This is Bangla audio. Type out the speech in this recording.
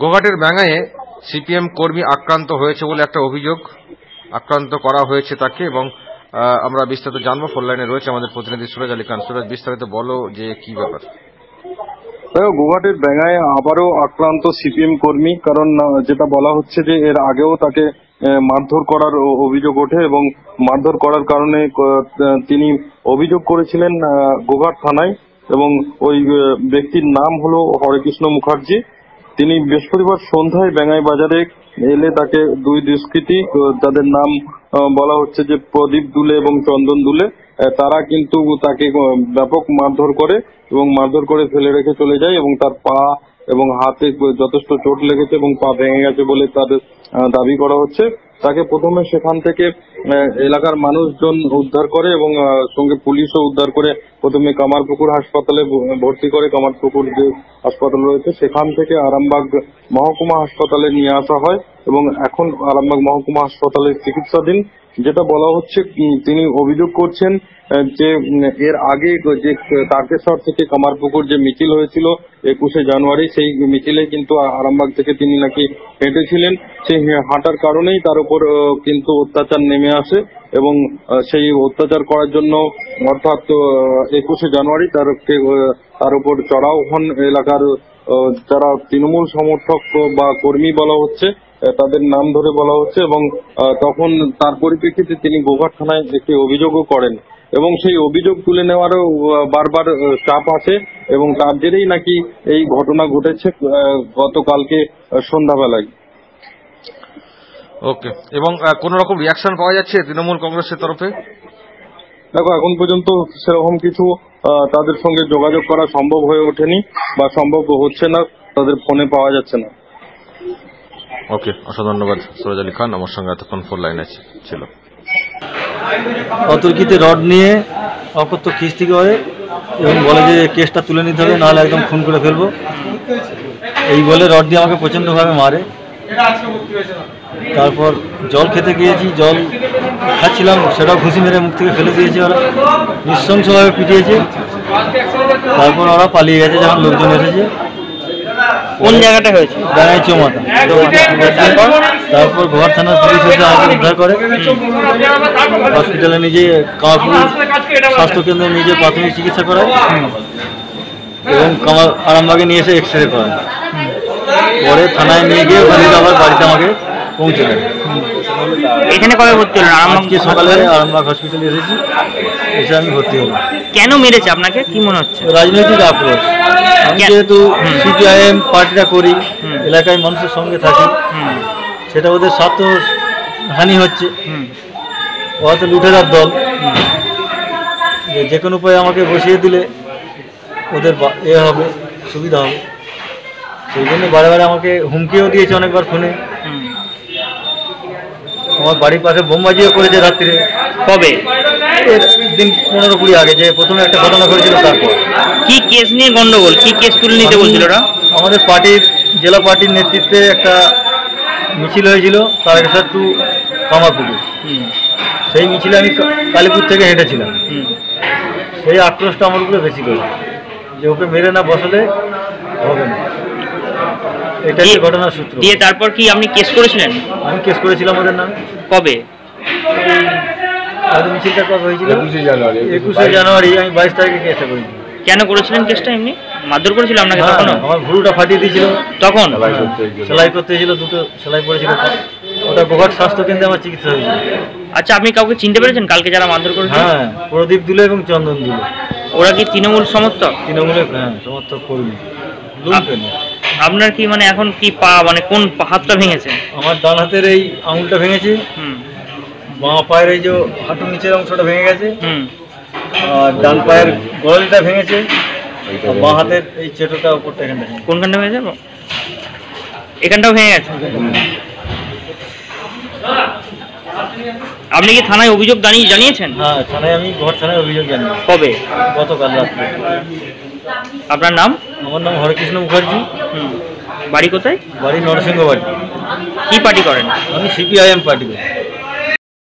গোঘাটের ব্যাঙ্গায়ে সিপিএম কর্মী আক্রান্ত হয়েছে বলে একটা অভিযোগ আক্রান্ত করা হয়েছে তাকে এবং আমরা বিস্তারিত জানব। ফোন লাইনে রয়েছে আমাদের প্রতিনিধি সুরজ আলী খান। সুরজ, বিস্তারিত বলো যে কি ব্যাপার? গুয়াহাটির ব্যাঙায় আবারও আক্রান্ত সিপিএম কর্মী, কারণ যেটা বলা হচ্ছে যে এর আগেও তাকে মারধর করার অভিযোগ ওঠে এবং মারধর করার কারণে তিনি অভিযোগ করেছিলেন গোঘাট থানায় এবং ওই ব্যক্তির নাম হলো হরেকৃষ্ণ মুখার্জি। তিনি বৃহস্পতিবার সন্ধ্যায় বেঙ্গাই বাজারে এলে তাকে দুই দুষ্কৃতি তাদের নাম বলা হচ্ছে যে প্রদীপ দুলে এবং চন্দন দুলে তারা কিন্তু তাকে ব্যাপক মারধর করে এবং মারধর করে ফেলে রেখে চলে যায় এবং তার পা এবং হাতে যথেষ্ট চোট লেগেছে এবং পা ভেঙে গেছে বলে তাদের দাবি করা হচ্ছে। তাকে প্রথমে সেখান থেকে এলাকার মানুষজন উদ্ধার করে এবং সঙ্গে পুলিশও উদ্ধার করে প্রথমে কামারপুকুর হাসপাতালে ভর্তি করে কামারপুকুর যে হাসপাতাল রয়েছে, সেখান থেকে আরামবাগ মহকুমা হাসপাতালে নিয়ে আসা হয় এবং এখন আরামবাগ মহকুমা হাসপাতালে চিকিৎসাধীন, যেটা বলা হচ্ছে তিনি অভিযোগ করছেন যে এর আগে যে তারকেশ্বর থেকে কামারপুকুর যে মিছিল হয়েছিল একুশে জানুয়ারি, সেই মিছিলে কিন্তু আরামবাগ থেকে তিনি নাকি হেঁটেছিলেন, সেই হাঁটার কারণেই তার উপর আহ, কিন্তু অত্যাচার নেমে আসে এবং সেই অত্যাচার করার জন্য অর্থাৎ একুশে জানুয়ারি তার তার উপর চড়াও হন এলাকার যারা তৃণমূল সমর্থক বা কর্মী বলা হচ্ছে তাদের নাম ধরে বলা হচ্ছে এবং তখন তার পরিপ্রেক্ষিতে তিনি গোঘাট থানায় একটি অভিযোগও করেন এবং সেই অভিযোগ তুলে নেওয়ারও বারবার চাপ আছে এবং তার জেরেই নাকি এই ঘটনা ঘটেছে গতকালকে সন্ধ্যাবেলায়। ওকে এবং কোনো রকম রিয়াকশন পাওয়া যাচ্ছে তৃণমূল কংগ্রেসের তরফে? দেখো এখন পর্যন্ত সেরকম কিছু তাদের সঙ্গে যোগাযোগ করা সম্ভব হয়ে ওঠেনি বা সম্ভব হচ্ছে না তাদের ফোনে পাওয়া যাচ্ছে না। ওকে অসংখ্য ধন্যবাদ সুরজ আলী খান। আমার সঙ্গে এতক্ষণ ফোন লাইনে ছিল। অতর্কিতে রড নিয়ে অকথ্য কিস্তি করে এবং বলে যে কেসটা তুলে নিতে হবে নাহলে একদম খুন করে ফেলব। এই বলে রড দিয়ে আমাকে প্রচণ্ডভাবে মারে। তারপর জল খেতে গিয়েছি জল খাচ্ছিলাম সেটাও ঘুষি মেরে মুখ থেকে ফেলে দিয়েছে ওরা। নৃশংসভাবে পিটিয়েছে। তারপর ওরা পালিয়ে গেছে যখন লোকজন এসেছে। কোন জায়গাটা হয়েছে? ডাঙাই চৌমাথা। তারপর ঘর থানার পুলিশ এসে আমাকে উদ্ধার করে। হসপিটালে নিজে কামারপুর স্বাস্থ্যকেন্দ্রে নিজে প্রাথমিক চিকিৎসা করায়। এবং কামার আরামবাগে নিয়ে এসে এক্স রে করায়। পরে থানায় নিয়ে গিয়ে ওখানে আবার বাড়িতে আমাকে পৌঁছে দেয় এখানে কবে ভর্তি হলেন? আজকে সকালে আরামবাগ হসপিটালে এসেছি এসে আমি ভর্তি হলাম। কেন মেরেছে আপনাকে? কি মনে হচ্ছে? রাজনৈতিক আক্রোশ। আমি? যেহেতু সিপিআইএম পার্টিটা করি এলাকায় মানুষের সঙ্গে থাকি সেটা ওদের স্বার্থ হানি হচ্ছে। ওরা তো লুটেরার দল। যে কোনো উপায়ে আমাকে বসিয়ে দিলে ওদের এ হবে সুবিধা হবে। সেই জন্য বারে বারে আমাকে হুমকিও দিয়েছে অনেকবার ফোনে। হুম। আমার বাড়ির পাশে বোমবাজিও করেছে রাত্রিরে কবে? দিন পনেরো কুড়ি আগে যে প্রথমে একটা ঘটনা করেছিল তারপর। কি কেস নিয়ে গন্ডগোল? কি কেস তুলে নিতে বলছিল ওরা? আমাদের পার্টির জেলা পার্টির নেতৃত্বে একটা মিছিল হয়েছিল তারকেশ্বর টু কামারপুকুর। হুম। সেই মিছিলে আমি কালীপুর থেকে হেঁটেছিলাম। সেই আক্রোশটা আমার উপরে বেশি করে। যে ওকে মেরে না বসালে হবে না। এটা হচ্ছে দিয়ে- ঘটনার সূত্র দিয়ে তারপর কি আপনি কেস করেছিলেন? আমি কেস করেছিলাম ওদের নামে। কবে? মিছিলটা কবে হয়েছিল? একুশে জানুয়ারি। আমি বাইশ তারিখে কেসটা করেছি। কেন করেছিলেন কেসটা এমনি? মারধর করেছিল আপনাকে আমার ভুরুটা ফাটিয়ে দিয়েছিল। তখন? সেলাই করতে হয়েছিল। দুটো সেলাই পড়েছিল ওটা গোঘাট স্বাস্থ্য কেন্দ্রে আমার চিকিৎসা হয়েছিল। আচ্ছা আপনি কাউকে চিনতে পেরেছেন? কালকে যারা মারধর করেছে হ্যাঁ প্রদীপ দুলে এবং চন্দন দুলে। ওরা কি তৃণমূল সমর্থক? তৃণমূলের হ্যাঁ সমর্থক কর্মী। আপনার কি মানে এখন কি পা মানে কোন পা- হাতটা ভেঙেছে? আমার ডান হাতের এই আঙুলটা ভেঙেছে। হুম। বাঁ পায়ের এই যে হাঁটু নিচের অংশটা ভেঙে গেছে। হুম। আর ডান পায়ের গোড়ালিটা ভেঙেছে। বাঁ হাতের এই চেটোটা উপরটা এখানটা ভেঙেছে। কোনখানটা ভেঙে যাব এখানটাও ভেঙে গেছে? আপনি কি থানায় অভিযোগ জানিয়ে জানিয়েছেন? হ্যাঁ থানায় আমি ঘর থানায় অভিযোগ জানি কবে? গতকাল রাত্রে। আপনার নাম? আমার নাম হরেকৃষ্ণ মুখার্জি। হুম। বাড়ি কোথায়? বাড়ি নরসিংহবাড়ি। কি পার্টি করেন? আমি সিপিআইএম পার্টি করি।